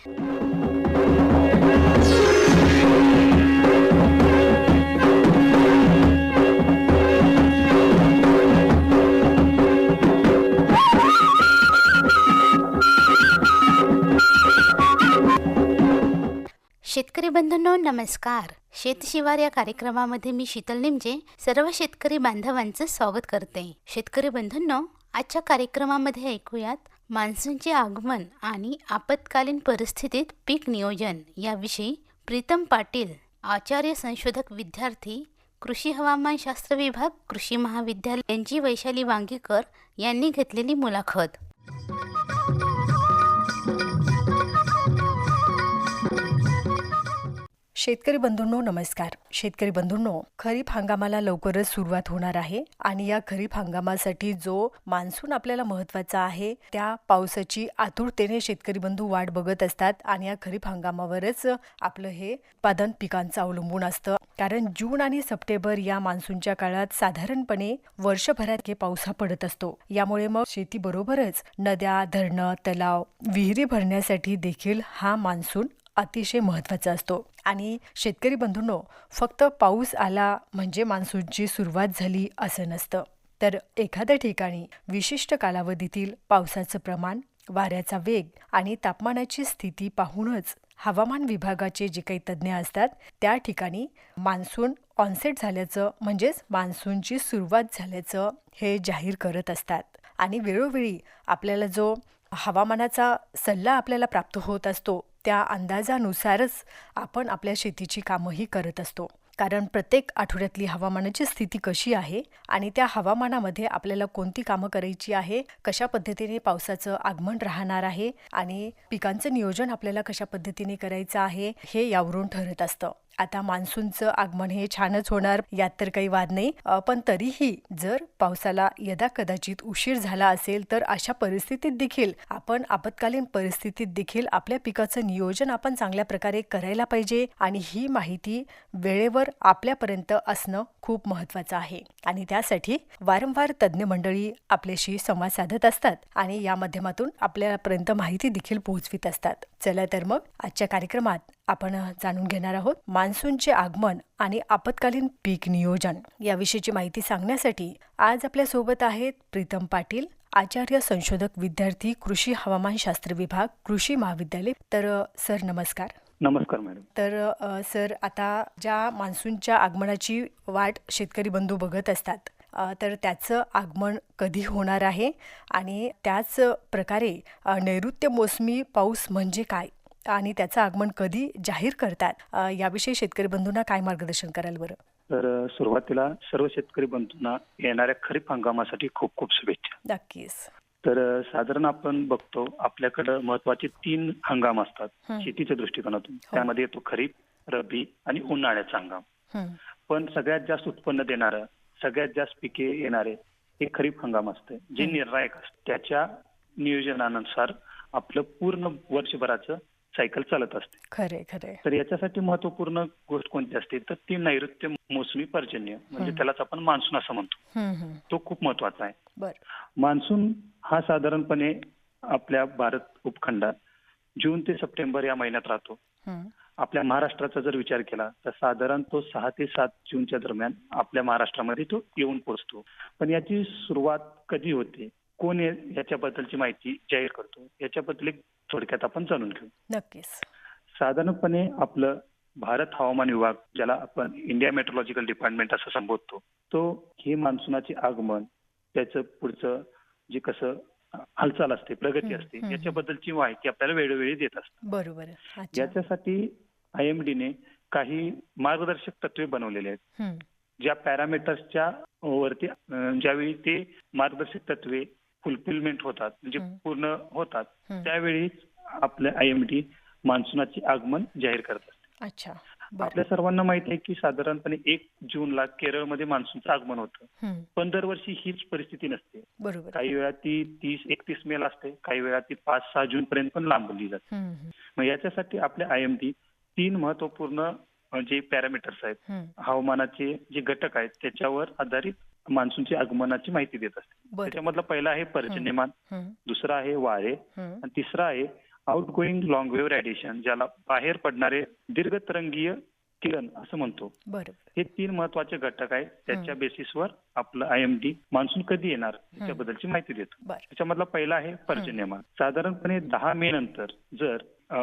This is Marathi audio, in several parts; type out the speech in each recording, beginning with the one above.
शेतकरी बंधूंनो नमस्कार. शेतशिवार या कार्यक्रमामध्ये मी शीतल निमजे सर्व शेतकरी बांधवांचं स्वागत करते. शेतकरी बंधूंनो आजच्या कार्यक्रमामध्ये ऐकूयात मान्सूनचे आगमन आणि आपत्कालीन परिस्थितीत पीक नियोजन याविषयी प्रीतम पाटील आचार्य संशोधक विद्यार्थी कृषी हवामानशास्त्र विभाग कृषी महाविद्यालय यांची वैशाली वांगीकर यांनी घेतलेली मुलाखत. शेतकरी बंधूंनो नमस्कार. शेतकरी बंधूंनो खरीप हंगामाला लवकरच सुरुवात होणार आहे आणि या खरीप हंगामासाठी जो मान्सून आपल्याला महत्त्वाचा आहे त्या पावसाची आतुरतेने शेतकरी बंधू वाट बघत असतात आणि या खरीप हंगामावरच आपलं हे उत्पादन पिकांचं अवलंबून असतं. कारण जून आणि सप्टेंबर या मान्सूनच्या काळात साधारणपणे वर्षभरात हे पाऊस हा पडत असतो. यामुळे मग शेतीबरोबरच नद्या धरणं तलाव विहिरी भरण्यासाठी देखील हा मान्सून अतिशय महत्त्वाचा असतो. आणि शेतकरी बंधूंनो फक्त पाऊस आला म्हणजे मान्सूनची सुरुवात झाली असं नसतं. तर एखाद्या ठिकाणी विशिष्ट कालावधीतील पावसाचं प्रमाण वाऱ्याचा वेग आणि तापमानाची स्थिती पाहूनच हवामान विभागाचे जे काही तज्ज्ञ असतात त्या ठिकाणी मान्सून ऑनसेट झाल्याचं म्हणजेच मान्सूनची सुरुवात झाल्याचं हे जाहीर करत असतात. आणि वेळोवेळी आपल्याला जो हवामानाचा सल्ला आपल्याला प्राप्त होत असतो त्या अंदाजानुसारच आपण आपल्या शेतीची कामंही करत असतो. कारण प्रत्येक आठवड्यातली हवामानाची स्थिती कशी आहे आणि त्या हवामानामध्ये आपल्याला कोणती कामं करायची आहे कशा पद्धतीने पावसाचं आगमन राहणार आहे आणि पिकांचं नियोजन आपल्याला कशा पद्धतीने करायचं आहे हे यावरून ठरत असतं. आता मान्सूनचं आगमन हे छानच होणार यात तर काही वाद नाही. पण तरीही जर पावसाला यदा कदाचित उशीर झाला असेल तर अशा परिस्थितीत देखील आपण आपत्कालीन परिस्थितीत देखील आपल्या पिकाचं नियोजन आपण चांगल्या प्रकारे करायला पाहिजे आणि ही माहिती वेळेवर आपल्यापर्यंत असणं खूप महत्वाचं आहे. आणि त्यासाठी वारंवार तज्ज्ञ मंडळी आपल्याशी संवाद साधत असतात आणि या माध्यमातून आपल्यापर्यंत माहिती देखील पोहोचवित असतात. चला तर मग आजच्या कार्यक्रमात आपण जाणून घेणार आहोत. मान्सूनचे आगमन आणि आपत्कालीन पीक नियोजन याविषयीची माहिती सांगण्यासाठी आज आपल्यासोबत आहेत प्रीतम पाटील आचार्य संशोधक विद्यार्थी कृषी हवामानशास्त्र विभाग कृषी महाविद्यालय. तर सर नमस्कार. नमस्कार मॅडम. तर सर आता ज्या मान्सूनच्या आगमनाची वाट शेतकरी बंधू बघत असतात तर त्याचं आगमन कधी होणार आहे? आणि त्याच प्रकारे नैऋत्य मोसमी पाऊस म्हणजे काय? आणि त्याचं आगमन कधी जाहीर करतात? याविषयी शेतकरी बंधूंना काय मार्गदर्शन कराल बरं? तर सुरुवातीला सर्व शेतकरी बंधूंना येणाऱ्या खरीप हंगामासाठी खूप खूप शुभेच्छा. नक्कीच. तर साधारण आपण बघतो आपल्याकडं महत्त्वाचे तीन हंगाम असतात हं. शेतीच्या दृष्टिकोनातून. त्यामध्ये येतो खरीप रब्बी आणि उन्हाळ्याचा हंगाम. हं, पण सगळ्यात जास्त उत्पन्न देणारं सगळ्यात जास्त पिके येणारे हे खरीप हंगाम असते जे निर्णायक असते. त्याच्या नियोजनानुसार आपलं पूर्ण वर्षभराचं सायकल चालत असते. खरे खरे. तर याच्यासाठी महत्त्वपूर्ण गोष्ट कोणती असते? तर ती नैऋत्य मोसमी पर्जन्य म्हणजे त्यालाच आपण मान्सून असं म्हणतो. तो खूप महत्त्वाचा आहे. बर. मान्सून हा साधारणपणे आपल्या भारत उपखंडात जून ते सप्टेंबर या महिन्यात राहतो. आपल्या महाराष्ट्राचा जर विचार केला तर साधारण तो सहा ते सात जूनच्या दरम्यान आपल्या महाराष्ट्रामध्ये तो येऊन पोहोचतो. पण याची सुरुवात कधी होते? कोण या- याच्याबद्दलची माहिती जाहीर करतो. याच्याबद्दल एक थोडक्यात आपण जाणून घेऊ. नक्कीच. साधारणपणे आपलं भारत हवामान विभाग ज्याला आपण इंडिया मेट्रोलॉजिकल डिपार्टमेंट असं संबोधतो तो हे मान्सूनाचे आगमन त्याचं पुढचं जे कसं हालचाल असते प्रगती असते. याच्याबद्दलची माहिती आपल्याला वेळोवेळी देत असते बरोबर. याच्यासाठी आय एम डीने काही मार्गदर्शक तत्वे बनवलेले आहेत. ज्या पॅरामीटर्सच्या वरती ज्यावेळी ते मार्गदर्शक तत्वे फुलफिलमेंट होतात म्हणजे. पूर्ण होतात. त्यावेळी आपल्या आय एम डी मान्सूनाचे आगमन जाहीर करत असते अच्छा आपल्या सर्वांना माहिती आहे की साधारणपणे एक जूनला केरळमध्ये मान्सूनचं आगमन होतं. पण दरवर्षी हीच परिस्थिती नसते. काही वेळा ती तीस एकतीस मेला असते काही वेळा ती पाच सहा जून पर्यंत पण लांबवली जाते. मग याच्यासाठी आपल्या आय एम डी तीन महत्त्वपूर्ण जे पॅरामीटर्स आहेत. हवामानाचे जे घटक आहेत त्याच्यावर आधारित मान्सूनची आगमनाची माहिती देत असते. त्याच्यामधला पहिला आहे पर्जन्यमान दुसरा आहे वारे आणि तिसरा आहे outgoing long wave radiation ज्याला बाहेर पडणारे दीर्घतरंगीय किरण असं म्हणतो. हे तीन महत्त्वाचे घटक आहेत. त्याच्या बेसिसवर आपलं आय एम डी मान्सून कधी येणार याच्याबद्दलची माहिती देतो. त्याच्यामधला पहिला आहे पर्जन्यमान साधारणपणे दहा मे नंतर जर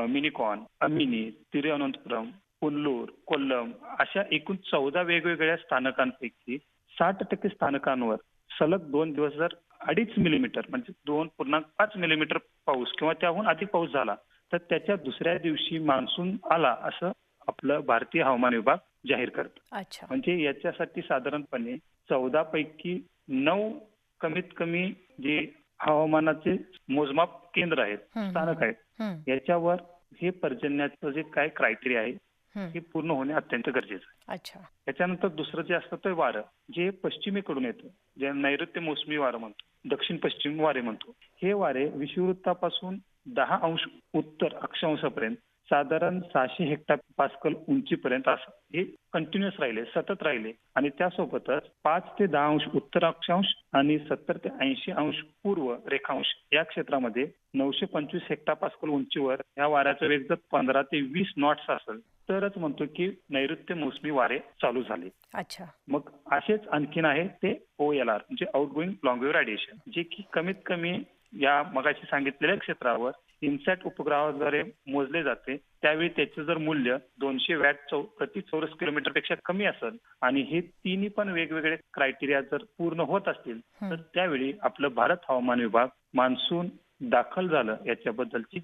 मिनिकॉन अमिनी तिरुअनंतपुरम कुल्लूर कोल्लम अशा एकूण चौदा वेगवेगळ्या स्थानकांपैकी साठ टक्के स्थानकांवर सलग दोन दिवस जर अडीच मिलीमीटर म्हणजे दोन पूर्णांक पाच मिलीमीटर पाऊस किंवा त्याहून अधिक पाऊस झाला तर त्याच्या दुसऱ्या दिवशी मान्सून आला असं आपलं भारतीय हवामान विभाग जाहीर करतं म्हणजे याच्यासाठी साधारणपणे चौदा पैकी नऊ कमीत कमी जे हवामानाचे मोजमाप केंद्र आहेत. स्थानक आहेत याच्यावर हे पर्जन्याचं जे काय क्रायटेरिया आहे. हे पूर्ण होणे अत्यंत गरजेचं आहे अच्छा. त्याच्यानंतर दुसरं जे असतं ते वारं जे पश्चिमेकडून येतं जे नैऋत्य मोसमी वारं म्हणतो दक्षिण पश्चिम वारे म्हणतो हे वारे विषुववृत्तापासून दहा अंश उत्तर अक्षांशापर्यंत साधारण सहाशे हेक्टर पास्कल उंचीपर्यंत असं हे कंटिन्युअस राहिले सतत राहिले. आणि त्यासोबतच पाच ते दहा अंश उत्तर अक्षांश आणि सत्तर ते ऐंशी अंश पूर्व रेखांश या क्षेत्रामध्ये नऊशे पंचवीस हेक्टर पास्कल उंचीवर या वाऱ्याचा वेग जर पंधरा ते वीस नॉट्स असेल तरच म्हणतो की नैऋत्य मोसमी वारे चालू झाले. अच्छा. मग असेच आणखीन आहे ते ओ एल आर म्हणजे आउट गोईंग लॉंग रेडिएशन जे की कमीत कमी या मगाशी सांगितलेल्या क्षेत्रावर इन्सॅट उपग्रहाद्वारे मोजले जाते. त्यावेळी त्याचे जर मूल्य दोनशे वॅट चौ प्रति चौरस किलोमीटरपेक्षा कमी असेल आणि हे तिन्ही पण वेगवेगळे क्रायटेरिया जर पूर्ण होत असतील तर त्यावेळी आपलं भारत हवामान विभाग मान्सून दाखल झालं याच्याबद्दलची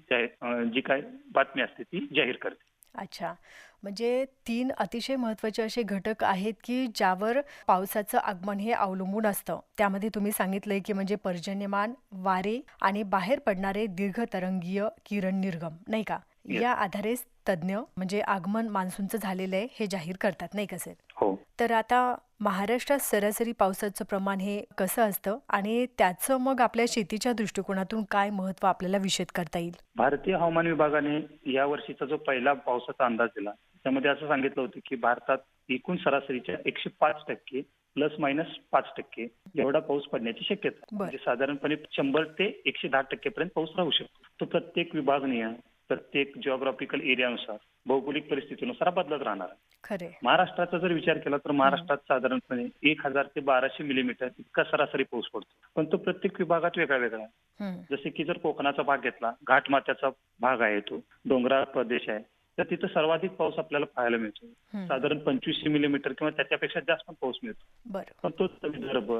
जी काय बातमी असते ती जाहीर करते. अच्छा. म्हणजे तीन अतिशय महत्त्वाचे असे घटक आहेत की ज्यावर पावसाचं आगमन हे अवलंबून असतं. त्यामध्ये तुम्ही सांगितलंय की म्हणजे पर्जन्यमान वारे आणि बाहेर पडणारे दीर्घतरंगीय किरण निर्गम नाही का? Yes. या आधारे तज्ज्ञ म्हणजे आगमन मान्सूनचं झालेलं आहे हे जाहीर करतात नाही का सर? हो. तर आता महाराष्ट्रात सरासरी पावसाचं प्रमाण हे कसं असतं? आणि त्याचं मग आपल्या शेतीच्या दृष्टिकोनातून काय महत्त्व आपल्याला विशद करता येईल? भारतीय हवामान विभागाने या वर्षीचा जो पहिला पावसाचा अंदाज दिला त्यामध्ये असं सांगितलं होतं की भारतात एकूण सरासरीच्या एकशे पाच टक्के प्लस मायनस पाच टक्के एवढा पाऊस पडण्याची शक्यता. म्हणजे साधारणपणे शंभर ते एकशे दहा टक्केपर्यंत पाऊस राहू शकतो. तो प्रत्येक विभागनीय प्रत्येक जिओग्राफिकल एरियानुसार भौगोलिक परिस्थितीनुसार बदलत राहणार आहे. खरे महाराष्ट्राचा जर विचार केला तर महाराष्ट्रात साधारणपणे एक हजार ते बाराशे मिलीमीटर इतका सरासरी पाऊस पडतो. पण तो प्रत्येक विभागात वेगळा वेगळा आहे. जसे की जर कोकणाचा भाग घेतला घाटमाथ्याचा भाग आहे तो डोंगराळ प्रदेश आहे तर तिथं सर्वाधिक पाऊस आपल्याला पाहायला मिळतो. साधारण पंचवीसशे मिलीमीटर किंवा त्याच्यापेक्षा जास्त पाऊस मिळतो. पण तो विदर्भ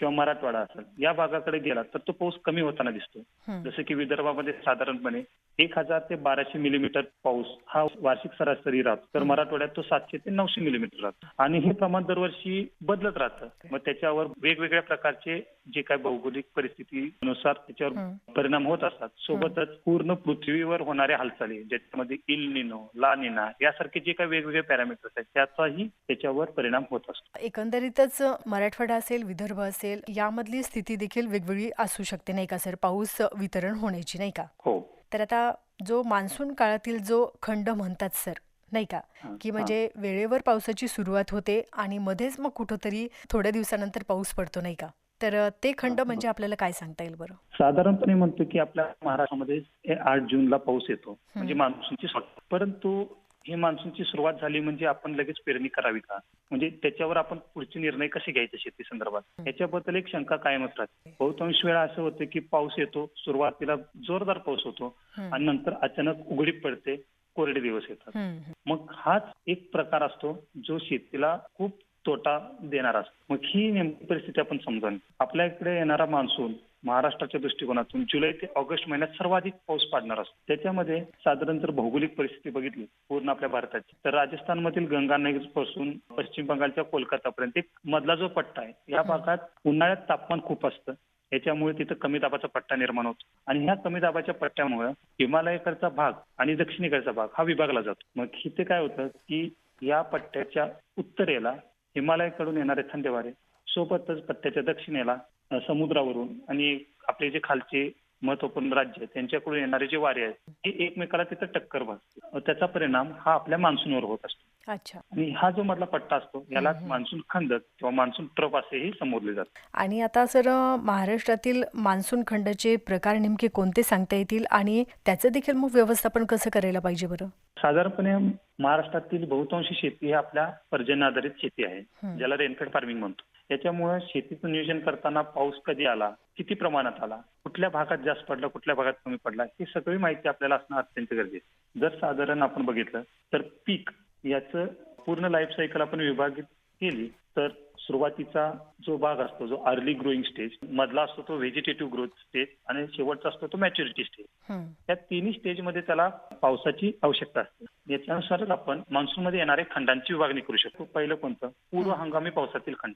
किंवा मराठवाडा असेल या भागाकडे गेला तर तो पाऊस कमी होताना दिसतो. जसे की विदर्भामध्ये साधारणपणे एक हजार ते बाराशे मिलीमीटर पाऊस हा वार्षिक सरासरी राहतो. तर मराठवाड्यात तो सातशे ते नऊशे मिलीमीटर राहतो. आणि हे प्रमाण दरवर्षी बदलत राहतं. मग त्याच्यावर वेगवेगळ्या प्रकारचे जे काय भौगोलिक परिस्थितीनुसार त्याच्यावर. परिणाम होत असतात. सोबतच पूर्ण पृथ्वीवर होणाऱ्या हालचाली ज्याच्यामध्ये इल निनो ला निना यासारखे जे काही वेगवेगळे पॅरामीटर्स आहेत त्याचाही त्याच्यावर परिणाम होत असतो. एकंदरीतच मराठवाडा असेल विदर्भ असेल यामधली स्थिती देखील वेगवेगळी असू शकते नाही का सर? पाऊस वितरण होण्याची नाही का? हो. तर आता जो मान्सून काळातील जो खंड म्हणतात सर नाही का? की. म्हणजे वेळेवर पावसाची सुरुवात होते आणि मध्येच मग कुठंतरी थोड्या दिवसानंतर पाऊस पडतो नाही का? तर ते खंड म्हणजे आपल्याला काय सांगता येईल बरं? साधारणपणे म्हणतो की आपल्या महाराष्ट्रामध्ये आठ जूनला पाऊस येतो म्हणजे मान्सूनची परंतु ही मान्सूनची सुरुवात झाली म्हणजे आपण लगेच पेरणी करावी का? म्हणजे त्याच्यावर आपण पुढचे निर्णय कसे घ्यायचे शेती संदर्भात? याच्याबद्दल एक शंका कायमच राहते बहुतांश वेळा असं होतं की पाऊस येतो सुरुवातीला जोरदार पाऊस होतो. आणि नंतर अचानक उघडीप पडते कोरडे दिवस येतात. मग हाच एक प्रकार असतो जो शेतीला खूप तोटा देणारा असतो. मग ही नेमकी परिस्थिती आपण समजावी. आपल्या इकडे येणारा मान्सून महाराष्ट्राच्या दृष्टिकोनातून जुलै ते ऑगस्ट महिन्यात सर्वाधिक पाऊस पाडणार असतो. त्याच्यामध्ये साधारण जर भौगोलिक परिस्थिती बघितली पूर्ण आपल्या भारताची. तर राजस्थानमधील गंगा नगरपासून पश्चिम बंगालच्या कोलकातापर्यंत एक मधला जो पट्टा आहे या भागात उन्हाळ्यात तापमान खूप असतं. याच्यामुळे तिथं कमी दाबाचा पट्टा निर्माण होतो. आणि ह्या कमी दाबाच्या पट्ट्यामुळे हिमालयाकडचा भाग आणि दक्षिणेकडचा भाग हा विभागला जातो. मग इथे काय होतं की या पट्ट्याच्या उत्तरेला हिमालयाकडून येणारे थंड वारे सोबतच पट्ट्याच्या दक्षिणेला समुद्रावरून आणि आपले जे खालचे महत्त्वपूर्ण राज्य त्यांच्याकडून येणारे जे वारे आहेत हे एकमेकाला तिथं टक्कर बसते. त्याचा परिणाम हा आपल्या मान्सूनवर होत असतो. अच्छा. आणि हा जो मधला पट्टा असतो याला. मान्सून खंड किंवा मान्सून ट्रप असेही संबोधले जातात आणि आता सर महाराष्ट्रातील मान्सून खंडाचे प्रकार नेमके कोणते सांगता येतील? आणि त्याचं देखील मग व्यवस्थापन कसं करायला पाहिजे बरं? साधारणपणे महाराष्ट्रातील बहुतांशी शेती ही आपल्या पर्जन्य आधारित शेती आहे. ज्याला रेनफेड फार्मिंग म्हणतो. त्याच्यामुळे शेतीचं नियोजन करताना पाऊस कधी आला किती प्रमाणात आला कुठल्या भागात जास्त पडला कुठल्या भागात कमी पडला ही सगळी माहिती आपल्याला असणं अत्यंत गरजेचं जर साधारण आपण बघितलं तर पीक याचं पूर्ण लाईफ सायकल आपण विभागित केली तर सुरुवातीचा जो भाग असतो जो अर्ली ग्रोईंग स्टेज मधला असतो तो व्हेजिटेटिव्ह ग्रोथ स्टेज आणि शेवटचा असतो तो मॅच्युरिटी स्टेज. या तिन्ही स्टेजमध्ये त्याला पावसाची आवश्यकता असते. याच्यानुसारच आपण मान्सून मध्ये येणाऱ्या खंडांची विभागणी करू शकतो. पहिलं कोणतं? पूर्व हंगामी पावसातील खंड.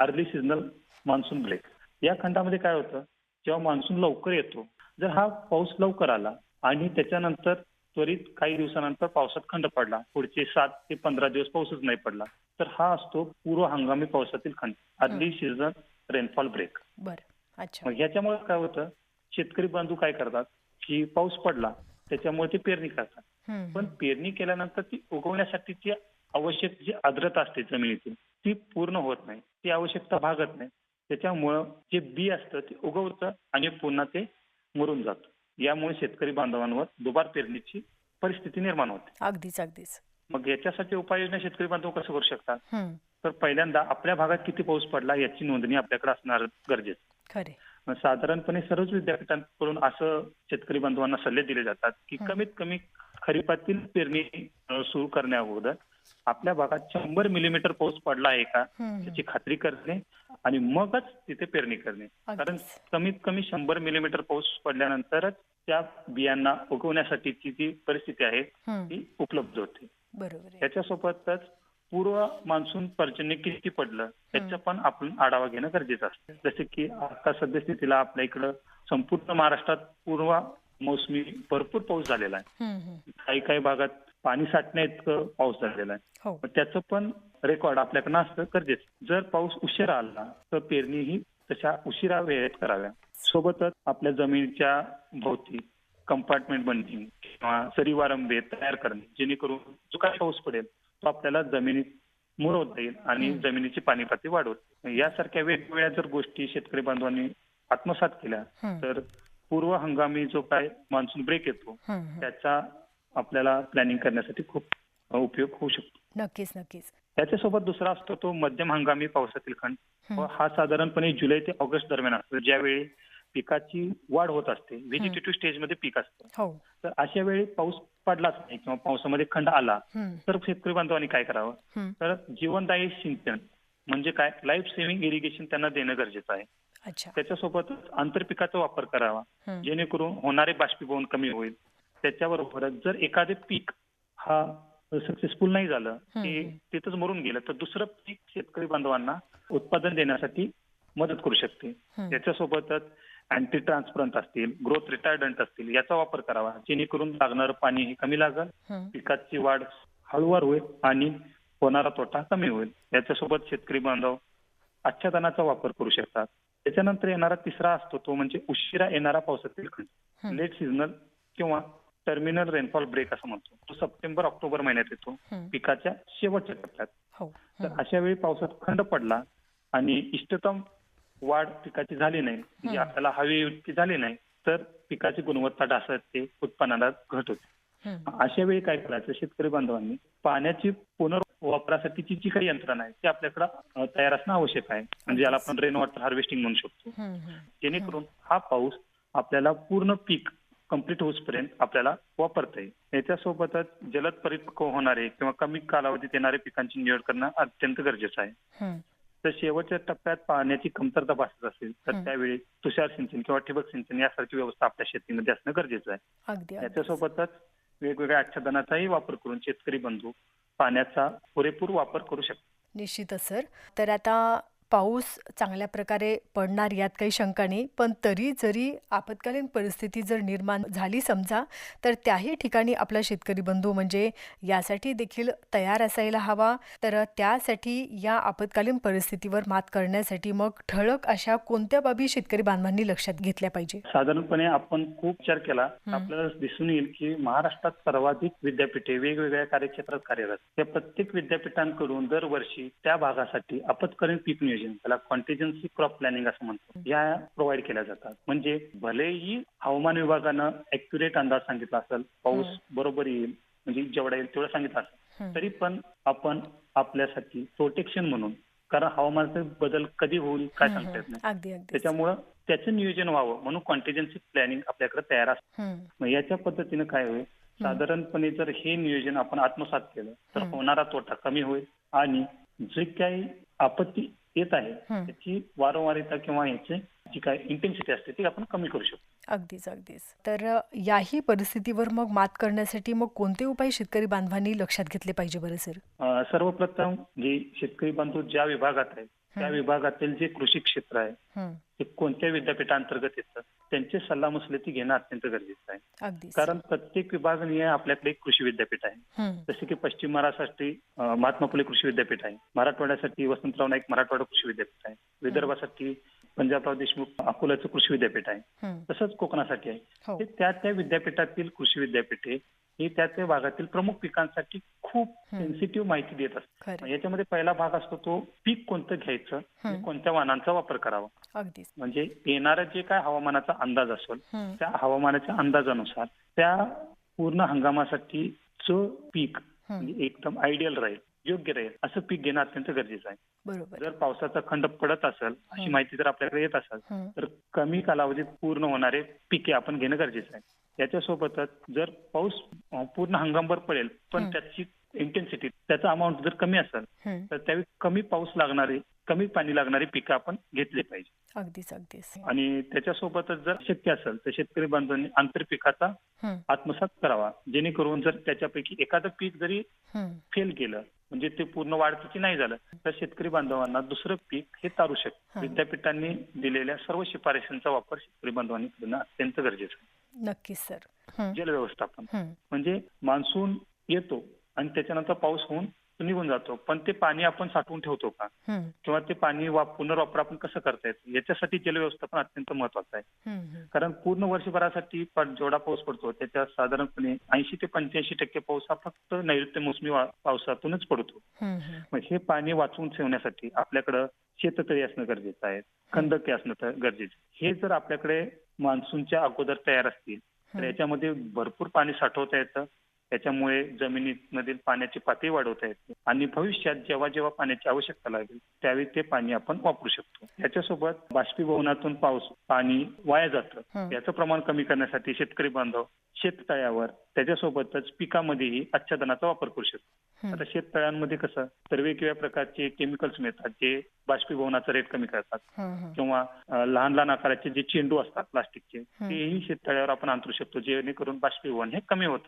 अर्ली सीझनल मान्सून ब्रेक या खंडामध्ये काय होतं? जेव्हा मान्सून लवकर येतो जर हा पाऊस लवकर आला आणि त्याच्यानंतर त्वरित काही दिवसानंतर पावसात खंड पडला. पुढचे सात ते पंधरा दिवस पाऊसच नाही पडला. तर हा असतो पूर्व हंगामी पावसातील खंड. अर्ली सीझन रेनफॉल ब्रेक बरं. अच्छा. मग ह्याच्यामुळे काय होतं? शेतकरी बंधू काय करतात? की पाऊस पडला त्याच्यामुळे ते पेरणी करतात. पण पेरणी केल्यानंतर ती उगवण्यासाठीची आवश्यक जी आर्द्रता असते जमिनीतील ती पूर्ण होत नाही. ती आवश्यकता भागत नाही. त्याच्यामुळं जे बी असतं ते उगवतं आणि पुन्हा ते मरून जातं. यामुळे शेतकरी बांधवांवर दुबार पेरणीची परिस्थिती निर्माण होते. अगदीच अगदीच. मग याच्यासाठी उपाययोजना शेतकरी बांधव कसं करू शकतात. तर पहिल्यांदा आपल्या भागात किती पाऊस पडला याची नोंदणी आपल्याकडे असणार गरजेचं. साधारणपणे सर्वच विद्यापीठांकडून असं शेतकरी बांधवांना सल्ले दिले जातात की. कमीत कमी खरीपातील पेरणी सुरू करण्या आपल्या भागात शंभर मिलीमीटर पाऊस पडला आहे का. त्याची खात्री करणे आणि मगच तिथे पेरणी करणे कारण. कमीत कमी शंभर मिलीमीटर पाऊस पडल्यानंतरच त्या बियांना उगवण्यासाठीची जी परिस्थिती आहे. ती उपलब्ध होते त्याच्यासोबतच पूर्व मान्सून पर्जन्य किती पडलं याचा पण आपण आढावा घेणं गरजेचं असतं जसे की आता सद्यस्थितीला आपल्या इकडं संपूर्ण महाराष्ट्रात पूर्व मोसमी भरपूर पाऊस झालेला आहे. काही काही भागात पाणी साठण्या इतकं पाऊस झालेला आहे हो त्याचं पण रेकॉर्ड आपल्याकडनं असतं गरजेचं जर पाऊस उशिरा आला तर पेरणी ही तशा उशिरा वेळेत कराव्या सोबतच आपल्या जमिनीच्या भोवती कंपार्टमेंट बनणे किंवा सरी वारंबे तयार करणे जेणेकरून जो काही पाऊस पडेल तो आपल्याला जमिनीत मुरवता येईल आणि. जमिनीची पाणी पातळी वाढवत यासारख्या वेगवेगळ्या जर गोष्टी शेतकरी बांधवांनी आत्मसात केल्या. तर पूर्व हंगामी जो काय मान्सून ब्रेक येतो. त्याचा आपल्याला प्लॅनिंग करण्यासाठी खूप उपयोग होऊ शकतो. नक्कीच नक्कीच. त्याच्यासोबत दुसरा असतो तो मध्यम हंगामी पावसातील खंड. हा साधारणपणे जुलै ते ऑगस्ट दरम्यान असतो. ज्यावेळी पिकाची वाढ होत असते व्हेजिटेटिव्ह स्टेजमध्ये पीक असतं. हो. तर अशा वेळी पाऊस पडलाच नाही किंवा पावसामध्ये खंड आला तर शेतकरी बांधवांनी काय करावं. तर जीवनदायी सिंचन म्हणजे काय? लाईफ सेव्हिंग इरिगेशन त्यांना देणं गरजेचं आहे. त्याच्यासोबतच आंतरपिकाचा वापर करावा. जेणेकरून होणारे बाष्पीभवन कमी होईल. त्याच्याबरोबरच जर एखादे पीक हा सक्सेसफुल नाही झालं की हम्म. तिथंच मरून गेलं तर दुसरं पीक शेतकरी बांधवांना उत्पादन देण्यासाठी मदत करू शकते. त्याच्यासोबतच अँटी ट्रान्सपरंट असतील ग्रोथ रिटार्डंट असतील याचा वापर करावा जेणेकरून लागणारं पाणी हे कमी लागेल. पिकाची वाढ हळूवार होईल आणि होणारा तोटा कमी होईल याच्यासोबत शेतकरी बांधव आच्छादनाचा वापर करू शकतात त्याच्यानंतर येणारा तिसरा असतो तो म्हणजे उशिरा येणारा पावसातील खंड. लेट सीझनल किंवा टर्मिनल रेनफॉल ब्रेक असं म्हणतो तो सप्टेंबर ऑक्टोबर महिन्यात येतो. पिकाच्या शेवटच्या टप्प्यात हो तर. अशा वेळी पावसात खंड पडला आणि इष्टतम वाढ पिकाची झाली नाही म्हणजे. आपल्याला हवी इतकी झाली नाही तर पिकाची गुणवत्ता ढासळते उत्पन्नाला घट होते. अशा वेळी काय करायचं शेतकरी बांधवांनी पाण्याची पुनर्वापरासाठीची जी काही यंत्रणा आहे ती आपल्याकडे तयार असणं आवश्यक आहे म्हणजे याला आपण रेन वॉटर हार्वेस्टिंग म्हणू शकतो. जेणेकरून हा पाऊस आपल्याला पूर्ण पीक कंप्लीट होईपर्यंत आपल्याला वापरता येईल याच्यासोबतच जलद परिपक्व होणारे किंवा कमी कालावधीत येणारे पिकांची निवड करणं अत्यंत गरजेचं आहे. तर शेवटच्या टप्प्यात पाण्याची कमतरता भासत असेल तर. त्यावेळी तुषार सिंचन किंवा ठिबक सिंचन यासारखी व्यवस्था आपल्या शेतीमध्ये असणं गरजेचं आहे. याच्यासोबतच वेगवेगळ्या आच्छादनाचाही वापर करून शेतकरी बंधू पाण्याचा पुरेपूर वापर करू शकतात निश्चितच सर तर आता पाऊस चांगल्या प्रकारे पडणार यात काही शंका नाही. पण तरी जरी आपत्कालीन परिस्थिती जर निर्माण झाली समजा तर त्याही ठिकाणी आपला शेतकरी बंधू म्हणजे यासाठी देखील तयार असायला हवा. तर त्यासाठी या आपत्कालीन परिस्थितीवर मात करण्यासाठी मग ठळक अशा कोणत्या बाबी शेतकरी बांधवांनी लक्षात घेतल्या पाहिजे? साधारणपणे आपण खूप विचार केला आपल्याला दिसून येईल की महाराष्ट्रात सर्वाधिक विद्यापीठे वेगवेगळ्या कार्यक्षेत्रात कार्यरत. या प्रत्येक विद्यापीठांकडून दरवर्षी त्या भागासाठी आपत्कालीन पीक नियोजन त्याला कॉन्टिजन्सी क्रॉप प्लॅनिंग असं म्हणतो. या प्रोव्हाइड केल्या जातात. म्हणजे भलेही हवामान विभागानं अॅक्युरेट अंदाज सांगितला असेल पाऊस बरोबर येईल म्हणजे जेवढा येईल तेवढं सांगितलं असेल. तरी पण आपण आपल्यासाठी प्रोटेक्शन म्हणून कारण हवामानाचे बदल कधी होईल काय सांगता येत नाही. त्याच्यामुळं त्याचं नियोजन व्हावं म्हणून कॉन्टिजन्सी प्लॅनिंग आपल्याकडे तयार असतं. मग याच्या पद्धतीनं काय होईल? साधारणपणे जर हे नियोजन आपण आत्मसात केलं तर होणारा तोटा कमी होईल आणि जे काही आपत्ती येत आहे. त्याची वारंवारिता किंवा याची जी काही इंटेन्सिटी असते ती आपण कमी करू शकतो. अगदीच अगदीच. तर याही परिस्थितीवर मग मात करण्यासाठी मग कोणते उपाय शेतकरी बांधवांनी लक्षात घेतले पाहिजे बरं सर? सर्वप्रथम जे शेतकरी बांधव ज्या विभागात आहे त्या विभागातील जे कृषी क्षेत्र आहे. ते कोणत्या विद्यापीठांतर्गत येतं? त्यांचे सल्ला मसलती घेणं अत्यंत गरजेचं आहे. कारण प्रत्येक विभागनीय आपल्याकडे कृषी विद्यापीठ आहे. जसे की पश्चिम महाराष्ट्रासाठी महात्मा फुले कृषी विद्यापीठ आहे. मराठवाड्यासाठी वसंतराव नाईक मराठवाडा कृषी विद्यापीठ आहे. विदर्भासाठी पंजाबराव देशमुख अकोल्याचं कृषी विद्यापीठ आहे. तसंच कोकणासाठी आहे. हो. ते त्या त्या विद्यापीठातील कृषी विद्यापीठे ही त्या त्या भागातील प्रमुख पिकांसाठी खूप सेन्सिटिव्ह माहिती देत असतात. याच्यामध्ये पहिला भाग असतो तो पीक कोणतं घ्यायचं कोणत्या वाहनांचा वापर करावा. म्हणजे येणारा जे काय हवामानाचा अंदाज असेल. त्या हवामानाच्या अंदाजानुसार त्या पूर्ण हंगामासाठी जो पीक म्हणजे एकदम आयडियल राहील योग्य राहील असं पीक घेणं अत्यंत गरजेचं आहे. जर पावसाचा खंड पडत असेल अशी माहिती जर आपल्याकडे येत असेल. तर कमी कालावधीत पूर्ण होणारे पिके आपण घेणं गरजेचं आहे. याच्यासोबतच जर पाऊस पूर्ण हंगामभर पडेल पण त्याची इंटेन्सिटी त्याचा अमाऊंट जर कमी असेल. तर त्यावेळी कमी पाऊस लागणारे कमी पाणी लागणारी पिकं आपण घेतली पाहिजे अगदीच अगदीच आणि त्याच्यासोबतच जर शक्य असेल तर शेतकरी बांधवांनी आंतरपिकाचा. आत्मसात करावा जेणेकरून जर त्याच्यापैकी एखादं पीक जरी. फेल केलं म्हणजे ते पूर्ण वाढतीची नाही झालं. तर शेतकरी बांधवांना दुसरं पीक हे तारू शकतं. विद्यापीठांनी दिलेल्या सर्व शिफारशींचा वापर शेतकरी बांधवांनी करणं अत्यंत गरजेचं आहे. नक्कीच सर. जल व्यवस्थापन. म्हणजे मान्सून येतो आणि त्याच्यानंतर पाऊस होऊन निघून जातो पण ते पाणी आपण साठवून ठेवतो का. किंवा ते पाणी वाप- पुनर्वापर आपण कसं करता येतं याच्यासाठी जल व्यवस्थापन अत्यंत महत्वाचं आहे. कारण पूर्ण वर्षभरासाठी जेवढा पाऊस पडतो त्याच्या साधारणपणे ऐंशी ते पंच्याऐंशी टक्के पाऊस हा फक्त नैऋत्य मोसमी पावसातूनच पडतो. मग हे पाणी वाचवून ठेवण्यासाठी आपल्याकडं शेततळी असणं गरजेचं आहे खंदके असणं तर गरजेचं आहे. हे जर आपल्याकडे मान्सूनच्या अगोदर तयार असतील तर याच्यामध्ये भरपूर पाणी साठवता येतं त्याच्यामुळे जमिनीमधील पाण्याची पातळी वाढवता येते आणि भविष्यात जेव्हा जेव्हा पाण्याची आवश्यकता लागेल त्यावेळी ते पाणी आपण वापरू शकतो. याच्यासोबत बाष्पीभवनातून पाऊस पाणी वाया जातं. याचं प्रमाण कमी करण्यासाठी शेतकरी बांधव शेततळ्यावर त्याच्यासोबतच पिकामध्येही आच्छादनाचा वापर करू शकतो. आता शेततळ्यांमध्ये कसं तर वेगवेगळ्या प्रकारचे केमिकल्स मिळतात जे बाष्पीभवनाचा रेट कमी करतात. किंवा लहान लहान आकाराचे जे चेंडू असतात प्लास्टिकचे तेही शेततळ्यावर आपण अंतरू शकतो जेणेकरून बाष्पीभवन हे कमी होत.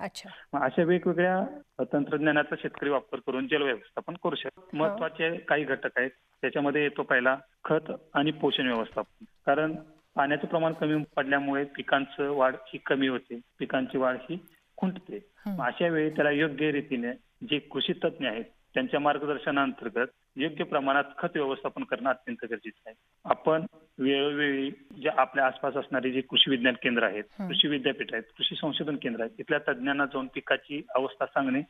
अच्छा. मग अशा वेगवेगळ्या तंत्रज्ञानाचा शेतकरी वापर करून जल व्यवस्थापन करू शकतो. महत्त्वाचे काही घटक आहेत त्याच्यामध्ये येतो पहिला खत आणि पोषण व्यवस्थापन. कारण पाण्याचं प्रमाण कमी पडल्यामुळे पिकांचं वाढ ही कमी होते. पिकांची वाढ ही खुंटते. अशा वेळी त्याला योग्य रीतीने जे कृषी तज्ज्ञ आहेत त्यांच्या मार्गदर्शनाअंतर्गत योग्य प्रमाणात खत व्यवस्थापन करणं अत्यंत गरजेचं आहे. आपण वेळोवेळी जे आपल्या आसपास असणारे जे कृषी विज्ञान केंद्र आहेत कृषी विद्यापीठ आहेत कृषी संशोधन केंद्र आहेत तिथल्या तज्ज्ञांना जाऊन पिकाची अवस्था सांगणे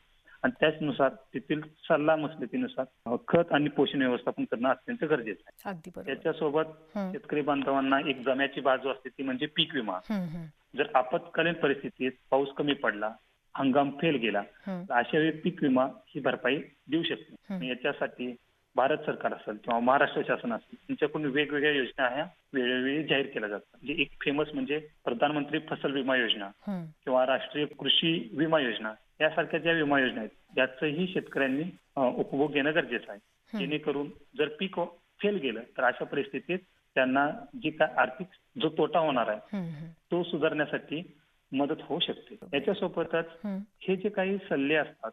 आणि त्याचनुसार तेथील सल्ला मसलतीनुसार खत आणि पोषण व्यवस्थापन करणं अत्यंत गरजेचं आहे. त्याच्यासोबत शेतकरी बांधवांना एक जम्याची बाजू असते ती म्हणजे पीक विमा. जर आपत्कालीन परिस्थितीत पाऊस कमी पडला हंगाम फेल गेला. तर अशा वेळी पीक विमा ही भरपाई देऊ शकते. आणि याच्यासाठी भारत सरकार असेल किंवा महाराष्ट्र शासन असेल यांच्याकडून वेगवेगळ्या योजना ह्या वेळोवेळी जाहीर केल्या जातात. म्हणजे एक फेमस म्हणजे प्रधानमंत्री फसल विमा योजना. किंवा राष्ट्रीय कृषी विमा योजना यासारख्या ज्या विमा योजना आहेत याचंही शेतकऱ्यांनी उपभोग घेणं गरजेचं आहे. जेणेकरून जर पीक फेल गेलं तर अशा परिस्थितीत त्यांना जी काय आर्थिक जो तोटा होणार आहे. तो सुधारण्यासाठी मदत होऊ शकते. याच्यासोबतच. हे. जे काही सल्ले असतात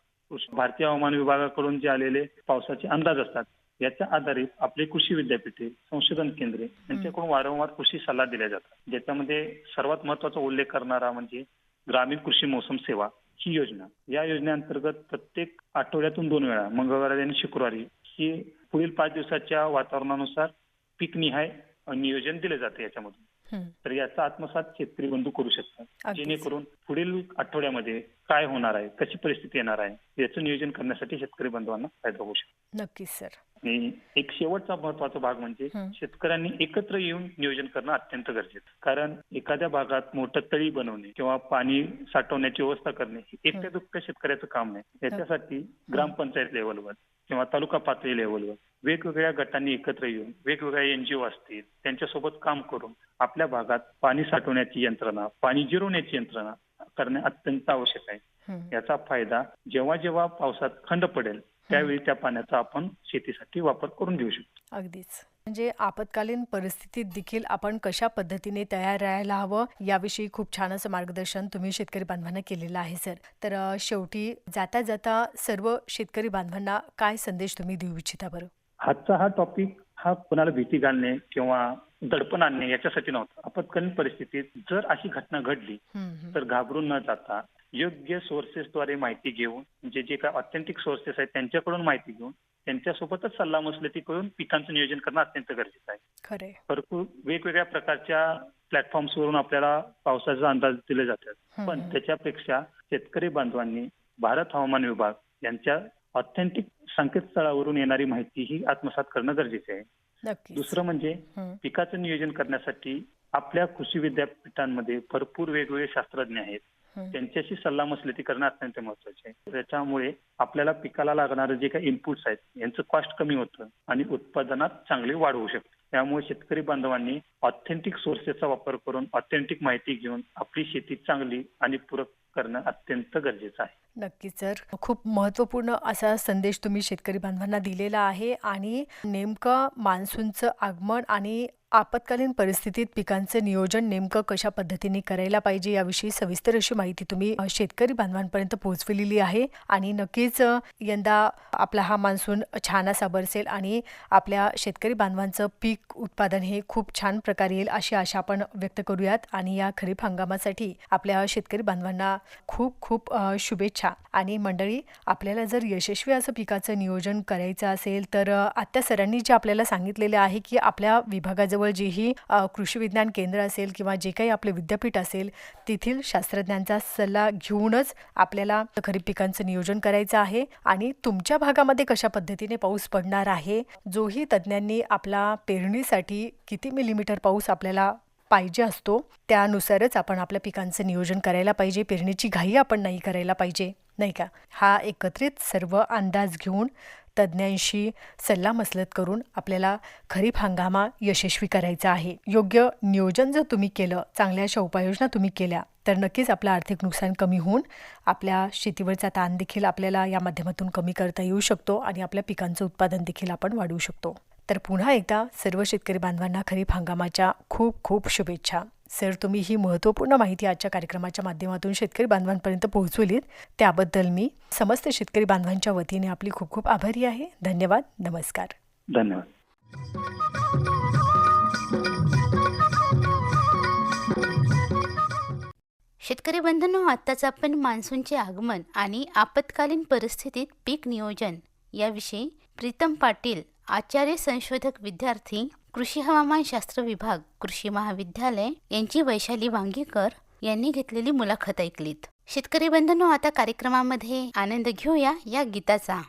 भारतीय हवामान विभागाकडून जे आलेले पावसाचे अंदाज असतात याच्या आधारित आपले कृषी विद्यापीठे संशोधन केंद्रे यांच्याकडून वारंवार कृषी सल्ला दिला जातात. ज्याच्यामध्ये सर्वात महत्त्वाचा उल्लेख करणारा म्हणजे ग्रामीण कृषी मोसम सेवा ही योजना. या योजनेअंतर्गत प्रत्येक आठवड्यातून दोन वेळा मंगळवारी आणि शुक्रवारी ही पुढील पाच दिवसाच्या वातावरणानुसार पीकनिहाय नियोजन दिले जाते याच्यामधून. तर याचा आत्मसात शेतकरी बंधू करू शकतात. जेणेकरून पुढील आठवड्यामध्ये काय होणार आहे कशी परिस्थिती येणार आहे याचं नियोजन करण्यासाठी शेतकरी बांधवांना फायदा होऊ शकतो. नक्कीच सर. एक शेवटचा महत्त्वाचा भाग म्हणजे. शेतकऱ्यांनी एकत्र येऊन नियोजन करणं अत्यंत गरजेचं. कारण एखाद्या भागात मोठं तळी बनवणे किंवा पाणी साठवण्याची व्यवस्था करणे हे एकट्या दुःख शेतकऱ्याचं काम नाही. याच्यासाठी ग्रामपंचायत लेवलवर किंवा तालुका पातळी लेवलवर वेगवेगळ्या गटांनी एकत्र येऊन वेगवेगळ्या एनजीओ असतील त्यांच्यासोबत काम करून आपल्या भागात पाणी साठवण्याची यंत्रणा पाणी जिरवण्याची यंत्रणा करणे अत्यंत आवश्यक आहे. याचा फायदा जेव्हा जेव्हा पावसात खंड पडेल त्यावेळी त्या पाण्याचा आपण शेतीसाठी वापर करून घेऊ शकतो. अगदीच. म्हणजे आपत्कालीन परिस्थितीत देखील आपण कशा पद्धतीने तयार राहायला हवं याविषयी खूप छान असं मार्गदर्शन तुम्ही शेतकरी बांधवांना केलेलं आहे सर. तर शेवटी जाता जाता सर्व शेतकरी बांधवांना काय संदेश तुम्ही देऊ इच्छिता बरं? आजचा हा टॉपिक हा कोणाला भीती घालणे किंवा दडपण आणणे याच्यासाठी नव्हता. आपत्कालीन परिस्थितीत जर अशी घटना घडली. तर घाबरून न जाता योग्य सोर्सेसद्वारे माहिती घेऊन म्हणजे जे काय ऑथेंटिक सोर्सेस आहेत त्यांच्याकडून माहिती घेऊन त्यांच्यासोबतच सल्ला मसलती करून पिकांचं नियोजन करणं अत्यंत गरजेचं आहे. भरपूर वेगवेगळ्या प्रकारच्या प्लॅटफॉर्म्स वरून आपल्याला पावसाचा अंदाज दिले जातात. पण. त्याच्यापेक्षा शेतकरी बांधवांनी भारत हवामान विभाग यांच्या ऑथेंटिक संकेतस्थळावरून येणारी माहिती ही आत्मसात करणं गरजेचे आहे. दुसरं म्हणजे पिकाचं नियोजन करण्यासाठी आपल्या कृषी विद्यापीठांमध्ये भरपूर वेगवेगळे शास्त्रज्ञ आहेत. त्यांच्याशी सल्ला मसलती करणं अत्यंत महत्त्वाचे आहे. त्याच्यामुळे आपल्याला पिकाला लागणारे जे काही इनपुट्स आहेत यांचं कॉस्ट कमी होतं आणि उत्पादनात चांगली वाढ होऊ शकते. त्यामुळे शेतकरी बांधवांनी ऑथेंटिक सोर्सेसचा वापर करून ऑथेंटिक माहिती घेऊन आपली शेती चांगली आणि पूरक करणं अत्यंत गरजेचं आहे. नक्कीच सर. खूप महत्त्वपूर्ण असा संदेश तुम्ही शेतकरी बांधवांना दिलेला आहे आणि नेमकं मान्सूनचं आगमन आणि आपत्कालीन परिस्थितीत पिकांचं नियोजन नेमकं कशा पद्धतीने करायला पाहिजे याविषयी सविस्तर अशी माहिती तुम्ही शेतकरी बांधवांपर्यंत पोहोचविलेली आहे. आणि नक्कीच यंदा आपला हा मान्सून छान असा बरसेल आणि आपल्या शेतकरी बांधवांचं पीक उत्पादन हे खूप छान प्रकारे येईल अशी आशा आपण व्यक्त करूयात. आणि या खरीप हंगामासाठी आपल्या शेतकरी बांधवांना खूप खूप शुभेच्छा. आणि मंडळी आपल्याला जर यशस्वी असं पिकाचं नियोजन करायचं असेल तर आत्या सरांनी जे आपल्याला सांगितलेलं आहे की आपल्या विभागाजवळ जे ही कृषी विज्ञान केंद्र असेल किंवा जे काही आपले विद्यापीठ असेल तेथील शास्त्रज्ञांचा सल्ला घेऊनच आपल्याला खरीप पिकांचं नियोजन करायचं आहे. आणि तुमच्या भागामध्ये कशा पद्धतीने पाऊस पडणार आहे जोही तज्ज्ञांनी आपला पेरणीसाठी किती मिलीमीटर पाऊस आपल्याला पाहिजे असतो त्यानुसारच आपण आपल्या पिकांचं नियोजन करायला पाहिजे. पेरणीची घाई आपण नाही करायला पाहिजे नाही का? हा एकत्रित सर्व अंदाज घेऊन तज्ज्ञांशी सल्लामसलत करून आपल्याला खरीप हंगामा यशस्वी करायचा आहे. योग्य नियोजन जर तुम्ही केलं चांगल्या अशा उपाययोजना तुम्ही केल्या तर नक्कीच आपलं आर्थिक नुकसान कमी होऊन आपल्या शेतीवरचा ताण देखील आपल्याला या माध्यमातून कमी करता येऊ शकतो आणि आपल्या पिकांचं उत्पादन देखील आपण वाढवू शकतो. तर पुन्हा एकदा सर्व शेतकरी बांधवांना खरीप हंगामाच्या खूप खूप शुभेच्छा. सर तुम्ही ही महत्त्वपूर्ण माहिती आजच्या कार्यक्रमाच्या माध्यमातून शेतकरी बांधवांपर्यंत पोहोचवलीत त्याबद्दल मी समस्त शेतकरी बांधवांच्या वतीने आपली खूप खूप आभारी आहे. धन्यवाद नमस्कार. धन्यवाद. शेतकरी बंधूंनो आत्ताच आपण मान्सूनचे आगमन आणि आपत्कालीन परिस्थितीत पीक नियोजन याविषयी प्रीतम पाटील आचार्य संशोधक विद्यार्थी कृषी हवामानशास्त्र विभाग कृषी महाविद्यालय यांची वैशाली वांगीकर यांनी घेतलेली मुलाखत ऐकलीत. शेतकरी बंधनो आता कार्यक्रमामध्ये आनंद घेऊया या गीताचा.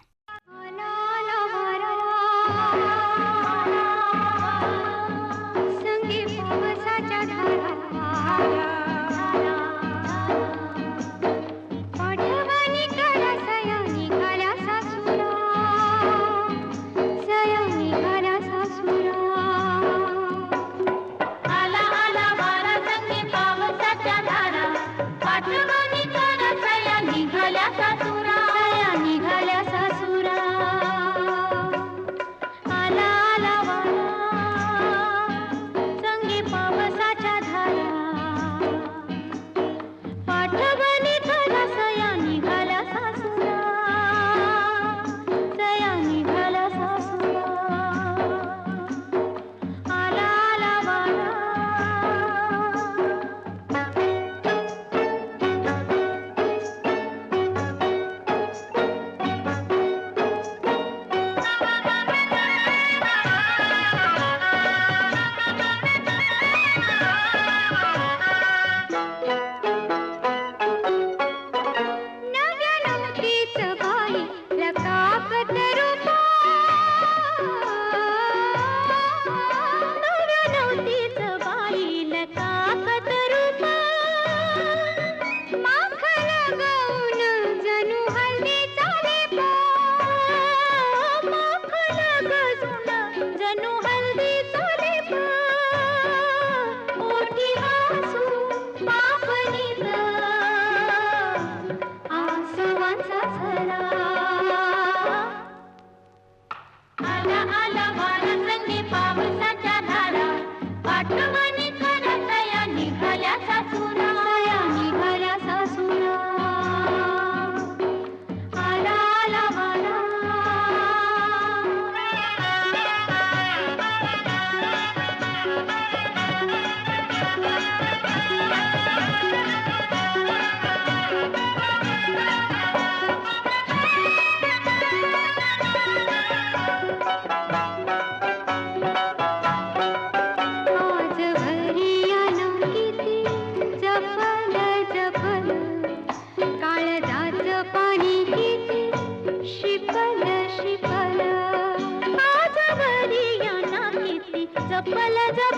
பல ஜப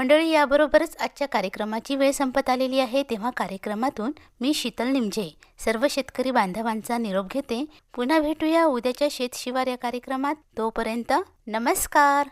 मंडळी याबरोबरच आजच्या कार्यक्रमाची वेळ संपत आलेली आहे. तेव्हा कार्यक्रमातून मी शीतल निमजे सर्व शेतकरी बांधवांचा निरोप घेते. पुन्हा भेटूया उद्याच्या शेतशिवार या कार्यक्रमात. तोपर्यंत नमस्कार.